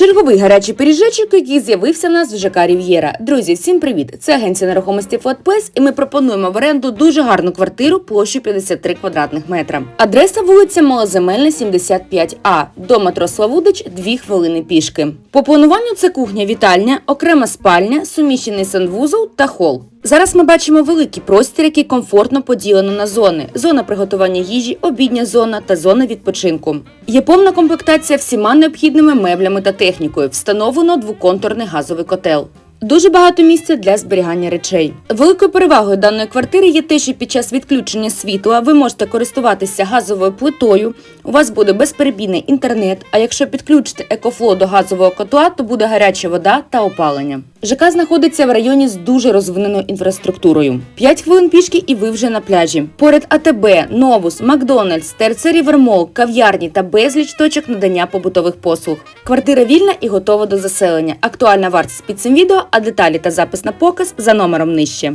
Черговий гарячий пиріжечок, який з'явився в нас в ЖК Рів'єра. Друзі, всім привіт! Це агенція нерухомості Флатпес, і ми пропонуємо в оренду дуже гарну квартиру площею 53 квадратних метра. Адреса вулиця Малоземельна, 75А. До метро Славутич 2 хвилини пішки. По плануванню це кухня, вітальня, окрема спальня, суміщений санвузол та хол. Зараз ми бачимо великий простір, який комфортно поділено на зони: зона приготування їжі, обідня зона та зона відпочинку. Є повна комплектація всіма необхідними меблями та технікою. Встановлено двоконтурний газовий котел. Дуже багато місця для зберігання речей. Великою перевагою даної квартири є те, що під час відключення світла ви можете користуватися газовою плитою. У вас буде безперебійний інтернет. А якщо підключити екофло до газового котла, то буде гаряча вода та опалення. ЖК знаходиться в районі з дуже розвиненою інфраструктурою. 5 хвилин пішки і ви вже на пляжі. Поряд АТБ, Новус, Макдональдс, ТРЦ Рівермол, кав'ярні та безліч точок надання побутових послуг. Квартира вільна і готова до заселення. Актуальна вартість під цим відео, а деталі та запис на показ за номером нижче.